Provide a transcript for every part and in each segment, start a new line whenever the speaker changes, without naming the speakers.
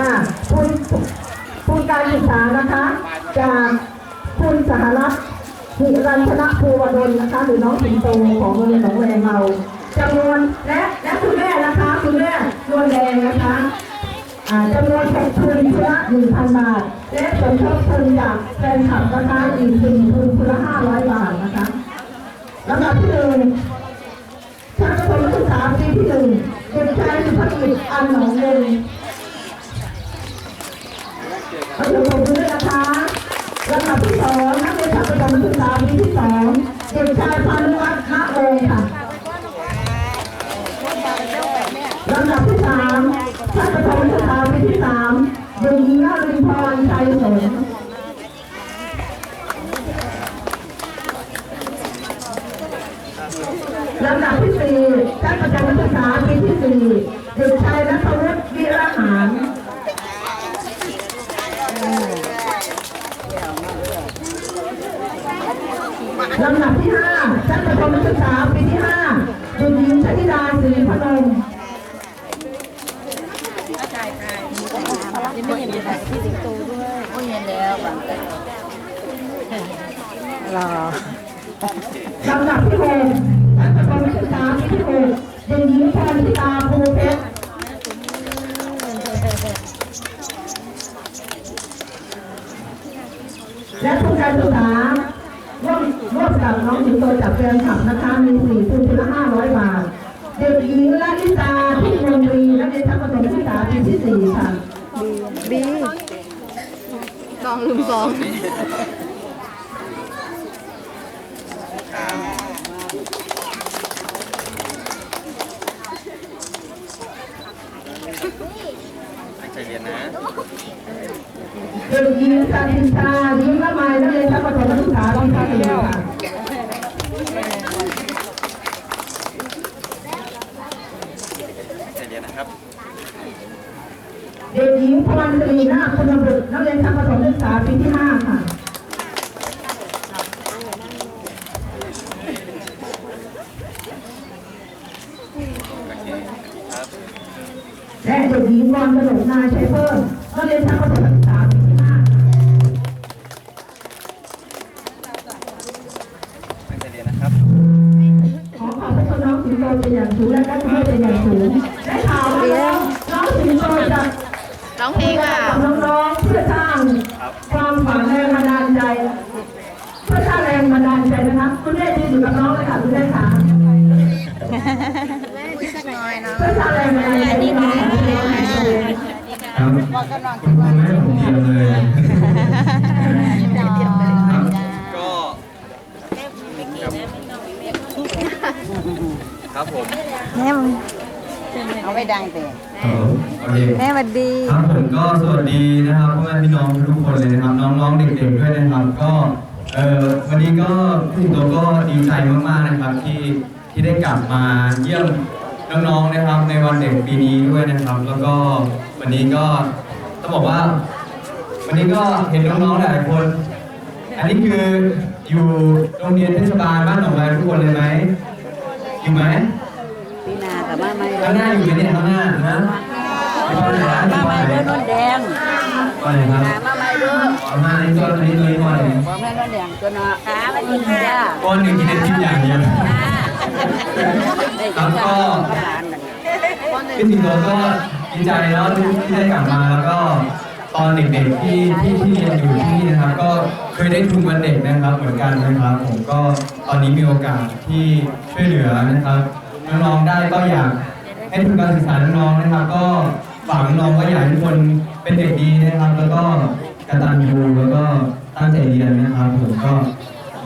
ค่ะคุณคุณการศึกษานะคะ จากคุณสหรัฐหิรัญชนะภูวดลนะคะ หรือน้องสิงโตของโรงเรียนหนองแวงเราจำนวนและและคุณแม่นะคะคุณแม่นวลแดงนะคะจำนวนแขกทุนคนละหนึ่งพันบาท และสมทบทุนจากแฟนคลับนะคะอีกหนึ่งทุนละห้าร้อยบาทนะคะลำดับที่หนึ่งชั้นประถมศึกษาปีที่หนึ่งเด็กชายสุภกิจอันหนองเลง ขอเสียงปรบมือด้วยนะคะลำดับที่สองนักเรียนชั้นประถมศึกษาปีที่สองเด็กชายพานุวัฒน์ณวงศ์ค่ะลำดับที่สามชั้นประถมศึกษาปีที่สามเด็กหญิงนรินทร์ชัยสนลำดับที่สี่ชั้นประจำศึกษาปีที่สี่เด็กชายนัทวุฒิวิรหาร ลำดับที่ห้าชั้นประถมศึกษาปีที่ห้าเด็กหญิงชนิดาศรีพนม
ยังไม่เห็นถ่ายกับพี่สิงโตด้วยก็เห็นแล้วบางแต่
รอ
ลำดับที่หกชั้นประถมศึกษาปีที่หกเด็กหญิงพรทิตาภูเพชรและทุนการศึกษา กับน้องสิงโตจากแฟนคลับนะคะมีสี่ทุนคนละห้าร้อยบาท เด็กหญิงลาลิตาที่มนตรีนักเรียนชั้นประถมศึกษาปีที่สี่ค่ะ
บี
กองลืมกอง
ตั้งใจเรียนนะ
เด็กหญิงสันติชายิ้มละไมนักเรียนชั้นประถมศึกษาปีที่สี่ค่ะ
ตั้งใจเรียนนะครับ
เด็กหญิงพรตรีนาคุณบุตรนักเรียนชั้นประถมศึกษาปีที่ห้าค่ะและเด็กหญิงวันกระหนกนายชัยเพิ่มนักเรียนชั้นประถม
ร้
องเพ
ลงอะ
กับน้องๆเพื่อสร้างความฝันแรงบันดาลใจ เพื่อสร้างแรงบันดาลใจนะคะคุณแม่ยืนอยู่กับน้องเลยค่ะคุณแม่ค่ะ
สักหน่อยเนาะ
เพื่อสร้างแรงบันดาลใจให้น้องของเรา
ครับคุณแม่ผมเดียวเลยครับ
ก็ครับผม
แม่มึง
เอาไว้ดังแต่
ฮัลโหลโอเค
แม่สวัสดี
ครับผมก็สวัสดีนะครับพ่อแม่พี่น้องทุกคนเลยนะครับน้องๆเด็กๆด้วยนะครับก็เอ่อวันนี้ก็พี่สิงโตก็ดีใจมากๆนะครับที่ที่ได้กลับมาเยี่ยมน้องๆนะครับ ในวันเด็กปีนี้ด้วยนะครับ แล้วก็วันนี้ก็ต้องบอกว่า วันนี้ก็เห็นน้องๆหลายคน อันนี้คืออยู่โรงเรียนเทศบาลบ้านหนองแวงทุกคนเลยไหมอยู่ไหม
พี่นากับ มาไม่
ข้างหน้าอยู่นี่ข้างหน้านะอยู่บ้าไห
มา
บ้า
ไม่ด้วยนนแดง
บ้าไหนครับ
มาไม่ด้วย
ข้างหน้านี่ก็อันนี้ตัวนี้ก่อนเลย
บอกแม่นนแดงตัวเนาะขาไม่ดีค่ะ
ก้อนหนึ่งกินได้กินอย่างเดียว
ได้วกับหลาน
พี่สิงโตก็ดีใจเนาะที่ที่ได้กลับมาแล้วก็ตอนเด็กๆที่ที่ที่เรียนอยู่ที่นี่นะครับ ก็เคยได้ทุนวันเด็กนะครับเหมือนกันนะครับ ผมก็ตอนนี้มีโอกาสที่ช่วยเหลือนะครับ น้องๆได้ก็อยากให้ทุนการศึกษาน้องๆนะครับ ก็ฝากน้องๆก็อยากให้ทุกคนเป็นเด็กดีนะครับ แล้วก็กตัญญูแล้วก็ตั้งใจเรียนนะครับผมก็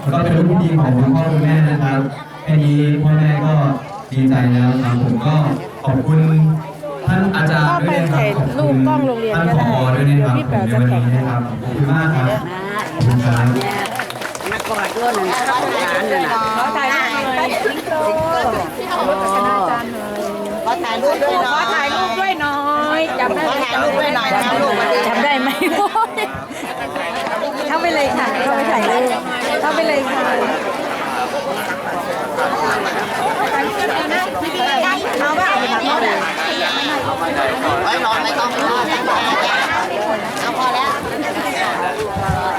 แล้วก็เป็นลูกที่ดีของคุณพ่อคุณแม่นะครับแค่นี้พ่อแม่ก็ดีใจแล้วครับผมก็ขอบคุณท่านอาจารย์ด้วยนะครับขอบคุณท่านผอด้วยนะครับผมในวันนี้นะครับขอบคุณมากครับ
นะ
ขอบคุณครับ
นักกอดด้วยหนึ่งหลานหนึ่งขอถ่าย ขอถ่ายรูปด้วยหน่อยขอถ่ายรูปด้วยหน่อยจำได้ไหมถ่ายรูปด้วยหน่อยนะลูก
จำได้ไหมเข้าไปเลยค่ะเข้าไปถ่ายรูปเข้าไปเลยค่ะ
เอาว่าเอาไปทำโน่น
ไว้นอนในกอง
พอแล้วเอาพอแล้ว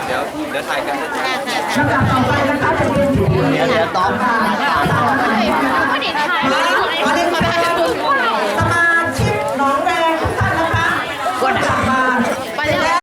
เดี๋ยว
เดี๋ยวถ่ายกันต่อไป
นะ
คะจะเป็น